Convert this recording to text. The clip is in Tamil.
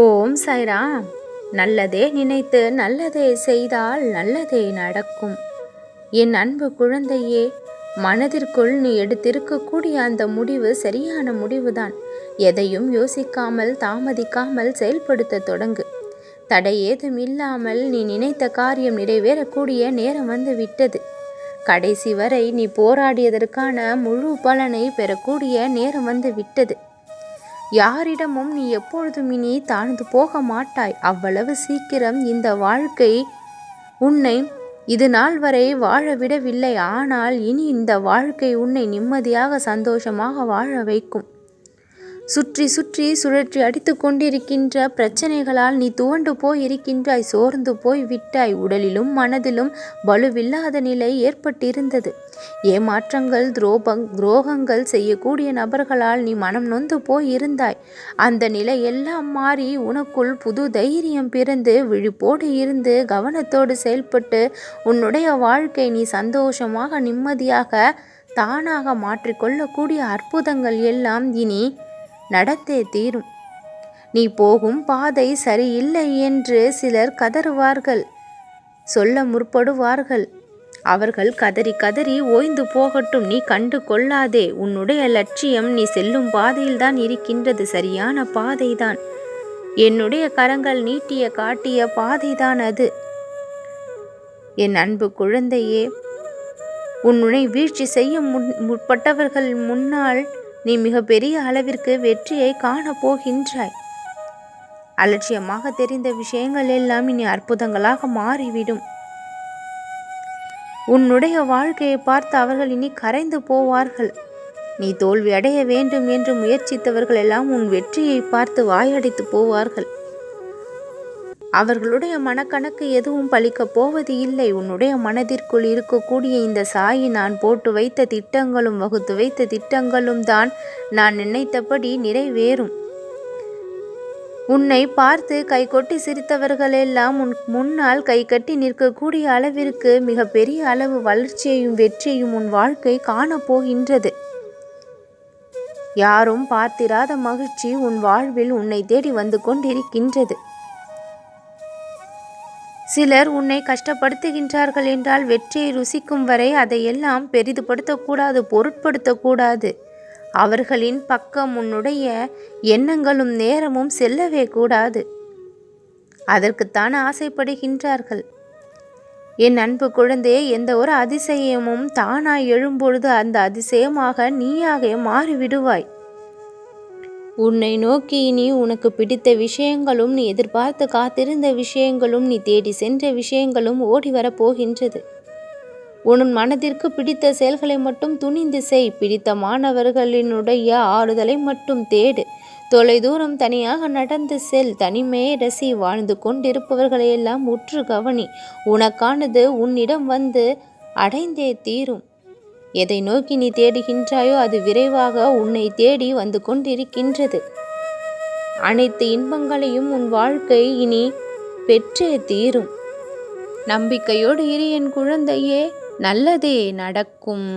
ஓம் சாய்ராம். நல்லதே நினைத்து நல்லதே செய்தால் நல்லதே நடக்கும். என் அன்பு குழந்தையே மனதிற்குள் நீ எடுத்திருக்கக்கூடிய அந்த முடிவு சரியான முடிவுதான். எதையும் யோசிக்காமல் தாமதிக்காமல் செயல்படுத்த தொடங்கு. தடை ஏதும் இல்லாமல் நீ நினைத்த காரியம் நிறைவேறக்கூடிய நேரம் வந்து விட்டது. கடைசி வரை நீ போராடியதற்கான முழு பலனை பெறக்கூடிய நேரம் வந்து விட்டது. யாரிடமும் நீ எப்பொழுதும் இனி தாழ்ந்து போக மாட்டாய். அவ்வளவு சீக்கிரம் இந்த வாழ்க்கை உன்னை இது நாள் வரை வாழ விடவில்லை. ஆனால் இனி இந்த வாழ்க்கை உன்னை நிம்மதியாக சந்தோஷமாக வாழ வைக்கும். சுற்றி சுற்றி சுழற்றி அடித்து கொண்டிருக்கின்ற பிரச்சனைகளால் நீ துவண்டு போய் இருக்கின்றாய் சோர்ந்து போய் விட்டாய். உடலிலும் மனதிலும் வலுவில்லாத நிலை ஏற்பட்டிருந்தது. ஏமாற்றங்கள் துரோபங் துரோகங்கள் செய்யக்கூடிய நபர்களால் நீ மனம் நொந்து போய் இருந்தாய் அந்த நிலை எல்லாம் மாறி உனக்குள் புது தைரியம் பிறந்து விழிப்போடு இருந்து கவனத்தோடு செயல்பட்டு உன்னுடைய வாழ்க்கை நீ சந்தோஷமாக நிம்மதியாக தானாக மாற்றிக்கொள்ளக்கூடிய அற்புதங்கள் எல்லாம் இனி நடத்தே தீரும். நீ போகும் பாதை சரியில்லை என்று சிலர் கதறுவார்கள். சொல்ல முற்படுவார்கள். அவர்கள் கதறி கதறி ஓய்ந்து போகட்டும் நீ கண்டு கொள்ளாதே. உன்னுடைய லட்சியம் நீ செல்லும் பாதையில்தான் இருக்கின்றது சரியான பாதைதான். என்னுடைய கரங்கள் நீட்டிய காட்டிய பாதைதான் அது. என் அன்பு குழந்தையே உன்னுடைய வீழ்ச்சி செய்ய முன் முற்பட்டவர்கள் முன்னால் நீ மிக பெரிய அளவிற்கு வெற்றியை காணப்போகின்றாய் அலட்சியமாக தெரிந்த விஷயங்கள் எல்லாம் இனி அற்புதங்களாக மாறிவிடும். உன்னுடைய வாழ்க்கையை பார்த்து அவர்கள் இனி கரைந்து போவார்கள். நீ தோல்வி அடைய வேண்டும் என்று முயற்சித்தவர்கள் எல்லாம் உன் வெற்றியை பார்த்து வாயடைத்து போவார்கள். அவர்களுடைய மனக்கணக்கு எதுவும் பழிக்கப் போவது இல்லை. உன்னுடைய மனதிற்குள் இருக்கக்கூடிய இந்த சாயி நான் போட்டு வைத்த திட்டங்களும் வகுத்து வைத்த திட்டங்களும் தான் நான் நினைத்தபடி நிறைவேறும். உன்னை பார்த்து கை கொட்டி சிரித்தவர்களெல்லாம் உன் முன்னால் கை கட்டி நிற்கக்கூடிய அளவிற்கு மிகப்பெரிய அளவு வளர்ச்சியையும் வெற்றியையும் உன் வாழ்க்கை காணப்போகின்றது யாரும் பார்த்திராத மகிழ்ச்சி உன் வாழ்வில் உன்னை தேடி வந்து கொண்டிருக்கின்றது. சிலர் உன்னை கஷ்டப்படுத்துகின்றார்கள் என்றால் வெற்றியை ருசிக்கும் வரை அதையெல்லாம் பெரிதுபடுத்தக்கூடாது பொருட்படுத்தக்கூடாது. அவர்களின் பக்கம் உன்னுடைய எண்ணங்களும் நேரமும் செல்லவே கூடாது. அதற்குத்தான் ஆசைப்படுகின்றார்கள். என் அன்பு குழந்தையே எந்த ஒரு அதிசயமும் தானாய் எழும்பொழுது அந்த அதிசயமாக நீயாக மாறிவிடுவாய். உன்னை நோக்கி நீ உனக்கு பிடித்த விஷயங்களும் நீ எதிர்பார்த்து காத்திருந்த விஷயங்களும் நீ தேடி சென்ற விஷயங்களும் ஓடி வரப்போகின்றது. உன் மனதிற்கு பிடித்த செயல்களை மட்டும் துணிந்து செய். பிடித்த மாணவர்களினுடைய ஆறுதலை மட்டும் தேடு. தொலை தூரம் தனியாக நடந்து செல். தனிமையை ரசி. வாழ்ந்து கொண்டிருப்பவர்களையெல்லாம் உற்று கவனி. உனக்கானது உன்னிடம் வந்து அடைந்தே தீரும். எதை நோக்கி நீ தேடுகின்றாயோ அது விரைவாக உன்னை தேடி வந்து கொண்டிருக்கின்றது. அனைத்து இன்பங்களையும் உன் வாழ்க்கை இனி பெற்றே தீரும். நம்பிக்கையோடு இரு என் குழந்தையே நல்லதே நடக்கும்.